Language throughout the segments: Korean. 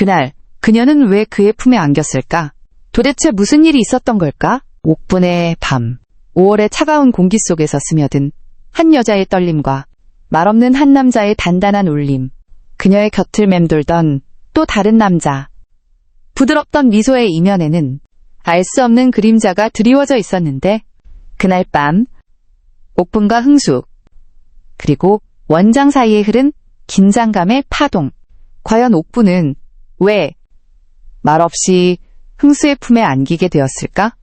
그날 그녀는 왜 그의 품에 안겼을까? 도대체 무슨 일이 있었던 걸까? 옥분의 밤. 5월의 차가운 공기 속에서 스며든 한 여자의 떨림과 말없는 한 남자의 단단한 울림. 그녀의 곁을 맴돌던 또 다른 남자. 부드럽던 미소의 이면에는 알 수 없는 그림자가 드리워져 있었는데 그날 밤 옥분과 흥수 그리고 원장 사이에 흐른 긴장감의 파동. 과연 옥분은 왜 말없이 흥수의 품에 안기게 되었을까?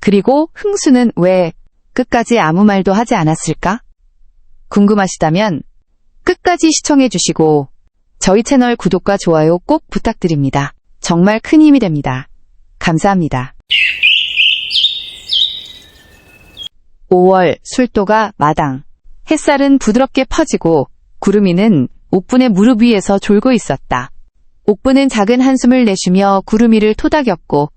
그리고 흥수는 왜 끝까지 아무 말도 하지 않았을까? 궁금하시다면 끝까지 시청해 주시고 저희 채널 구독과 좋아요 꼭 부탁드립니다. 정말 큰 힘이 됩니다. 감사합니다. 5월 술도가 마당. 햇살은 부드럽게 퍼지고 구름이는 옥분의 무릎 위에서 졸고 있었다. 옥분은 작은 한숨을 내쉬며 구름이를 토닥였고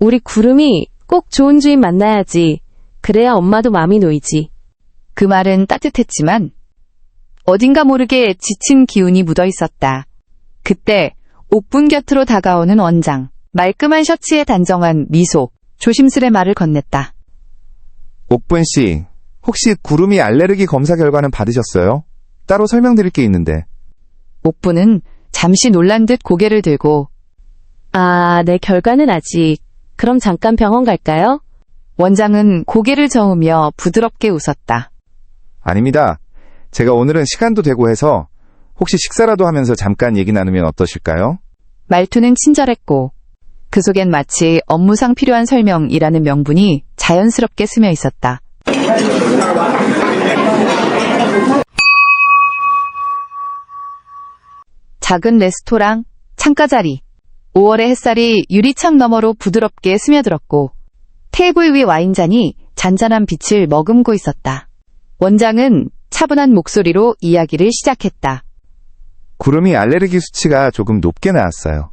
우리 구름이 꼭 좋은 주인 만나야지. 그래야 엄마도 마음이 놓이지. 그 말은 따뜻했지만 어딘가 모르게 지친 기운이 묻어 있었다. 그때 옥분 곁으로 다가오는 원장. 말끔한 셔츠에 단정한 미소. 조심스레 말을 건넸다. 옥분 씨, 혹시 구름이 알레르기 검사 결과는 받으셨어요? 따로 설명드릴 게 있는데. 옥분은 잠시 놀란 듯 고개를 들고 아, 내 결과는 아직. 그럼 잠깐 병원 갈까요? 원장은 고개를 저으며 부드럽게 웃었다. 아닙니다. 제가 오늘은 시간도 되고 해서 혹시 식사라도 하면서 잠깐 얘기 나누면 어떠실까요? 말투는 친절했고 그 속엔 마치 업무상 필요한 설명이라는 명분이 자연스럽게 스며 있었다. 작은 레스토랑, 창가 자리. 5월의 햇살이 유리창 너머로 부드럽게 스며들었고 테이블 위 와인잔이 잔잔한 빛을 머금고 있었다. 원장은 차분한 목소리로 이야기를 시작했다. 구름이 알레르기 수치가 조금 높게 나왔어요.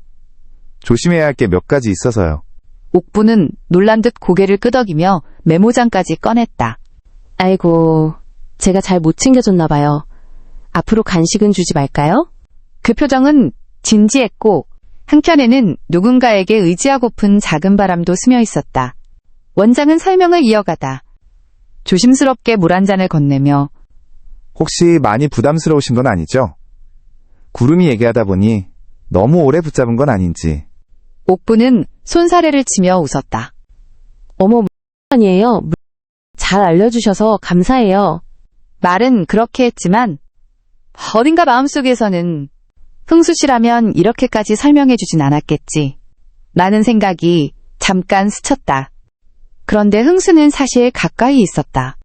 조심해야 할 게 몇 가지 있어서요. 옥부는 놀란 듯 고개를 끄덕이며 메모장까지 꺼냈다. 아이고, 제가 잘 못 챙겨줬나 봐요. 앞으로 간식은 주지 말까요? 그 표정은 진지했고 한켠에는 누군가에게 의지하고픈 작은 바람도 스며 있었다. 원장은 설명을 이어가다 조심스럽게 물 한 잔을 건네며 혹시 많이 부담스러우신 건 아니죠? 구름이 얘기하다 보니 너무 오래 붙잡은 건 아닌지. 옥부는 손사래를 치며 웃었다. 어머, 아니에요. 잘 알려주셔서 감사해요. 말은 그렇게 했지만 어딘가 마음속에서는 흥수 씨라면 이렇게까지 설명해 주진 않았겠지. 라는 생각이 잠깐 스쳤다. 그런데 흥수는 사실 가까이 있었다.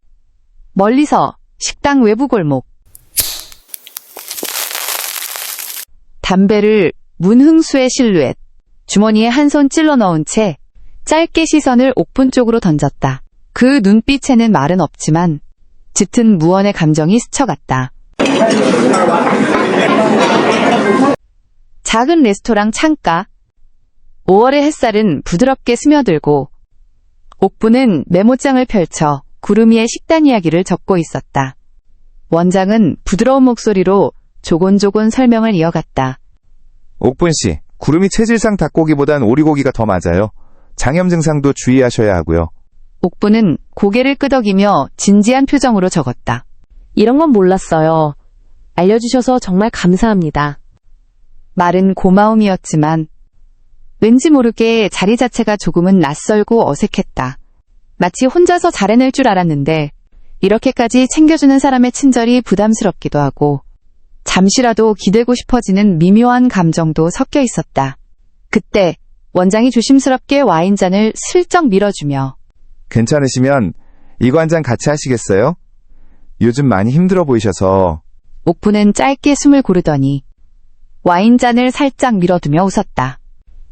멀리서 식당 외부 골목. 담배를 문 흥수의 실루엣. 주머니에 한 손 찔러 넣은 채 짧게 시선을 옥분 쪽으로 던졌다. 그 눈빛에는 말은 없지만 짙은 무언의 감정이 스쳐갔다. 작은 레스토랑 창가. 5월의 햇살은 부드럽게 스며들고 옥부는 메모장을 펼쳐 구름이의 식단 이야기를 적고 있었다. 원장은 부드러운 목소리로 조곤조곤 설명을 이어갔다. 옥분 씨, 구름이 체질상 닭고기보단 오리고기가 더 맞아요. 장염 증상도 주의하셔야 하고요. 옥부는 고개를 끄덕이며 진지한 표정으로 적었다. 이런 건 몰랐어요. 알려주셔서 정말 감사합니다. 말은 고마움이었지만 왠지 모르게 자리 자체가 조금은 낯설고 어색했다. 마치 혼자서 잘해낼 줄 알았는데 이렇게까지 챙겨주는 사람의 친절이 부담스럽기도 하고 잠시라도 기대고 싶어지는 미묘한 감정도 섞여 있었다. 그때 원장이 조심스럽게 와인잔을 슬쩍 밀어주며 괜찮으시면 이거 한 잔 같이 하시겠어요? 요즘 많이 힘들어 보이셔서 옥부는 짧게 숨을 고르더니 와인잔을 살짝 밀어두며 웃었다.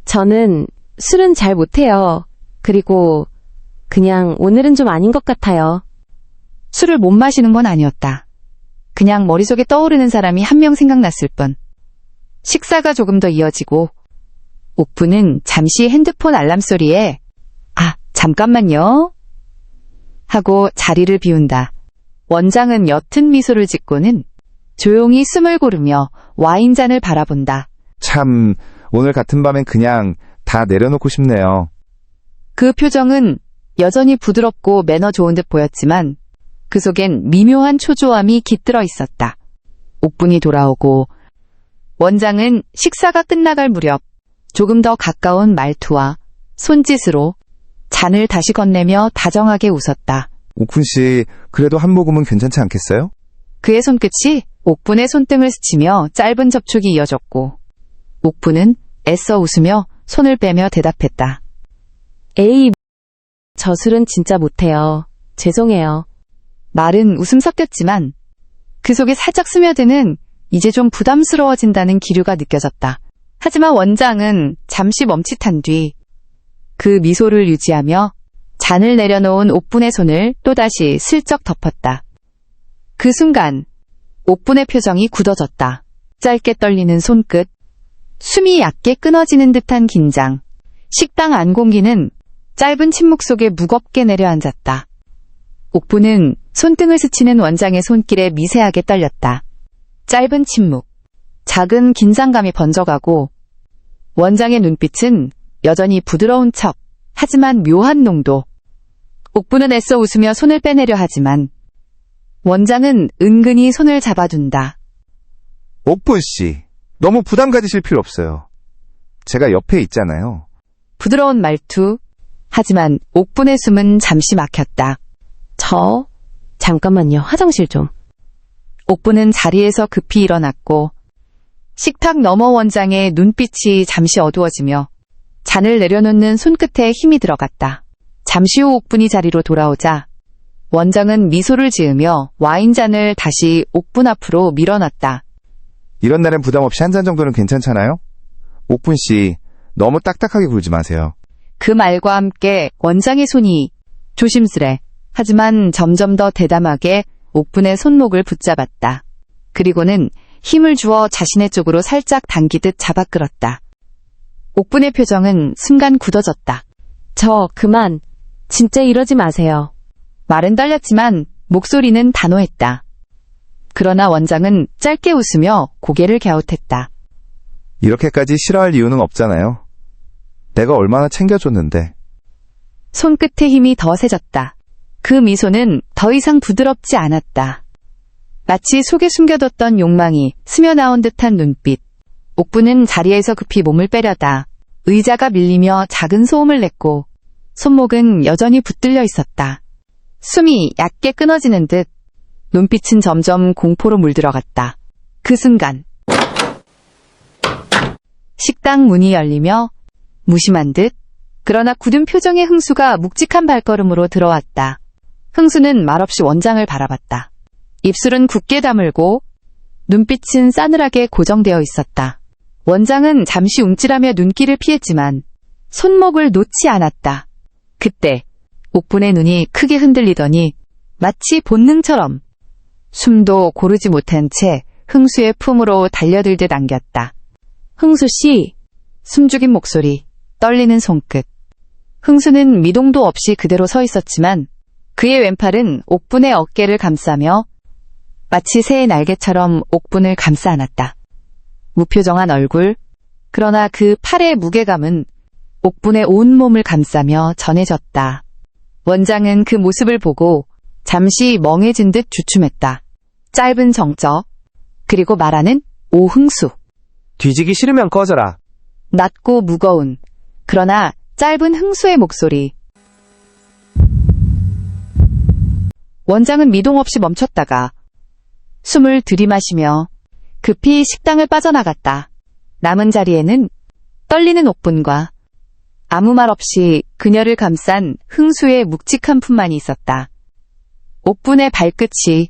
저는 술은 잘 못해요. 그리고 그냥 오늘은 좀 아닌 것 같아요. 술을 못 마시는 건 아니었다. 그냥 머릿속에 떠오르는 사람이 한 명 생각났을 뿐. 식사가 조금 더 이어지고 옥부는 잠시 핸드폰 알람 소리에 아, 잠깐만요. 하고 자리를 비운다. 원장은 옅은 미소를 짓고는 조용히 숨을 고르며 와인잔을 바라본다. 참, 오늘 같은 밤엔 그냥 다 내려놓고 싶네요. 그 표정은 여전히 부드럽고 매너 좋은 듯 보였지만 그 속엔 미묘한 초조함이 깃들어 있었다. 옥분이 돌아오고 원장은 식사가 끝나갈 무렵 조금 더 가까운 말투와 손짓으로 잔을 다시 건네며 다정하게 웃었다. 옥훈 씨, 그래도 한 모금은 괜찮지 않겠어요? 그의 손끝이 옥분의 손등을 스치며 짧은 접촉이 이어졌고 옥분은 애써 웃으며 손을 빼며 대답했다. 에이, 저 술은 진짜 못해요. 죄송해요. 말은 웃음 섞였지만 그 속에 살짝 스며드는 이제 좀 부담스러워진다는 기류가 느껴졌다. 하지만 원장은 잠시 멈칫한 뒤 그 미소를 유지하며 잔을 내려놓은 옥분의 손을 또다시 슬쩍 덮었다. 그 순간 옥분의 표정이 굳어졌다. 짧게 떨리는 손끝, 숨이 얕게 끊어지는 듯한 긴장. 식당 안 공기는 짧은 침묵 속에 무겁게 내려앉았다. 옥부는 손등을 스치는 원장의 손길에 미세하게 떨렸다. 짧은 침묵, 작은 긴장감이 번져가고 원장의 눈빛은 여전히 부드러운 척, 하지만 묘한 농도. 옥부는 애써 웃으며 손을 빼내려 하지만 원장은 은근히 손을 잡아둔다. 옥분 씨, 너무 부담 가지실 필요 없어요. 제가 옆에 있잖아요. 부드러운 말투. 하지만 옥분의 숨은 잠시 막혔다. 저, 잠깐만요. 화장실 좀. 옥부는 자리에서 급히 일어났고 식탁 너머 원장의 눈빛이 잠시 어두워지며 잔을 내려놓는 손끝에 힘이 들어갔다. 잠시 후 옥분이 자리로 돌아오자 원장은 미소를 지으며 와인잔을 다시 옥분 앞으로 밀어놨다. 이런 날엔 부담 없이 한 잔 정도는 괜찮잖아요? 옥분 씨, 너무 딱딱하게 굴지 마세요. 그 말과 함께 원장의 손이 조심스레 하지만 점점 더 대담하게 옥분의 손목을 붙잡았다. 그리고는 힘을 주어 자신의 쪽으로 살짝 당기듯 잡아 끌었다. 옥분의 표정은 순간 굳어졌다. 저, 그만. 진짜 이러지 마세요. 말은 떨렸지만 목소리는 단호했다. 그러나 원장은 짧게 웃으며 고개를 갸웃했다. 이렇게까지 싫어할 이유는 없잖아요. 내가 얼마나 챙겨줬는데. 손끝의 힘이 더 세졌다. 그 미소는 더 이상 부드럽지 않았다. 마치 속에 숨겨뒀던 욕망이 스며나온 듯한 눈빛. 옥부는 자리에서 급히 몸을 빼려다 의자가 밀리며 작은 소음을 냈고 손목은 여전히 붙들려 있었다. 숨이 얕게 끊어지는 듯 눈빛은 점점 공포로 물들어갔다. 그 순간 식당 문이 열리며 무심한 듯 그러나 굳은 표정의 흥수가 묵직한 발걸음으로 들어왔다. 흥수는 말없이 원장을 바라봤다. 입술은 굳게 다물고 눈빛은 싸늘하게 고정되어 있었다. 원장은 잠시 움찔하며 눈길을 피했지만 손목을 놓지 않았다. 그때 옥분의 눈이 크게 흔들리더니 마치 본능처럼 숨도 고르지 못한 채 흥수의 품으로 달려들듯 안겼다. 흥수 씨, 숨죽인 목소리, 떨리는 손끝. 흥수는 미동도 없이 그대로 서 있었지만 그의 왼팔은 옥분의 어깨를 감싸며 마치 새의 날개처럼 옥분을 감싸 안았다. 무표정한 얼굴, 그러나 그 팔의 무게감은 옥분의 온 몸을 감싸며 전해졌다. 원장은 그 모습을 보고 잠시 멍해진 듯 주춤했다. 짧은 정적, 그리고 말하는 오흥수. 뒤지기 싫으면 꺼져라. 낮고 무거운 그러나 짧은 흥수의 목소리. 원장은 미동 없이 멈췄다가 숨을 들이마시며 급히 식당을 빠져나갔다. 남은 자리에는 떨리는 옥분과 아무 말 없이 그녀를 감싼 흥수의 묵직한 품만이 있었다. 옥분의 발끝이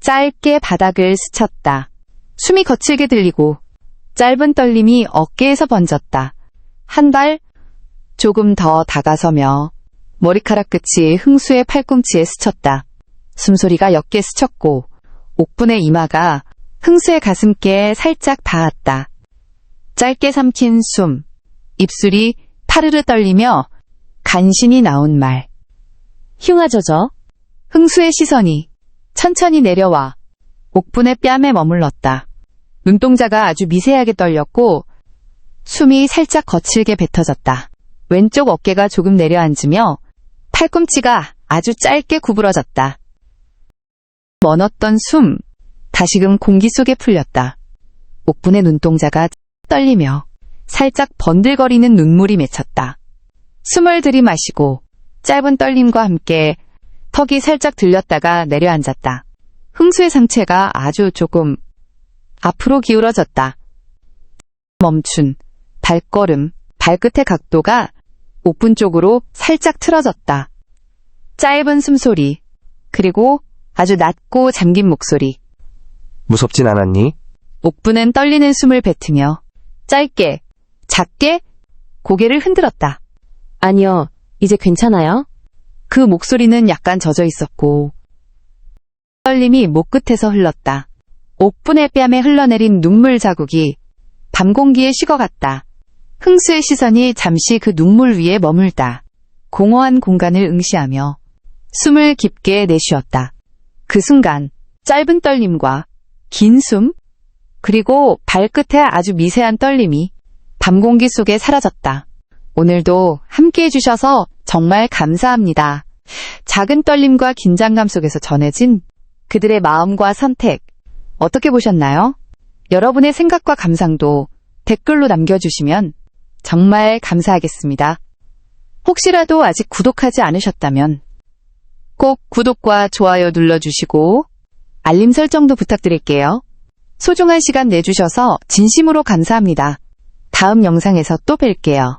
짧게 바닥을 스쳤다. 숨이 거칠게 들리고 짧은 떨림이 어깨에서 번졌다. 한 발 조금 더 다가서며 머리카락 끝이 흥수의 팔꿈치에 스쳤다. 숨소리가 옅게 스쳤고 옥분의 이마가 흥수의 가슴께에 살짝 닿았다. 짧게 삼킨 숨, 입술이 파르르 떨리며 간신히 나온 말. 흉아져져. 흥수의 시선이 천천히 내려와 옥분의 뺨에 머물렀다. 눈동자가 아주 미세하게 떨렸고 숨이 살짝 거칠게 뱉어졌다. 왼쪽 어깨가 조금 내려앉으며 팔꿈치가 아주 짧게 구부러졌다. 멎었던 숨, 다시금 공기 속에 풀렸다. 옥분의 눈동자가 떨리며 살짝 번들거리는 눈물이 맺혔다. 숨을 들이마시고 짧은 떨림과 함께 턱이 살짝 들렸다가 내려앉았다. 흥수의 상체가 아주 조금 앞으로 기울어졌다. 멈춘 발걸음, 발끝의 각도가 옥분 쪽으로 살짝 틀어졌다. 짧은 숨소리, 그리고 아주 낮고 잠긴 목소리. 무섭진 않았니? 옥분은 떨리는 숨을 뱉으며 짧게, 작게 고개를 흔들었다. 아니요, 이제 괜찮아요? 그 목소리는 약간 젖어 있었고 떨림이 목 끝에서 흘렀다. 옥분의 뺨에 흘러내린 눈물 자국이 밤 공기에 식어갔다. 흥수의 시선이 잠시 그 눈물 위에 머물다. 공허한 공간을 응시하며 숨을 깊게 내쉬었다. 그 순간 짧은 떨림과 긴 숨, 그리고 발끝에 아주 미세한 떨림이 밤 공기 속에 사라졌다. 오늘도 함께 해주셔서 정말 감사합니다. 작은 떨림과 긴장감 속에서 전해진 그들의 마음과 선택, 어떻게 보셨나요? 여러분의 생각과 감상도 댓글로 남겨주시면 정말 감사하겠습니다. 혹시라도 아직 구독하지 않으셨다면 꼭 구독과 좋아요 눌러주시고 알림 설정도 부탁드릴게요. 소중한 시간 내주셔서 진심으로 감사합니다. 다음 영상에서 또 뵐게요.